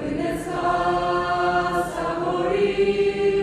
принесла горі.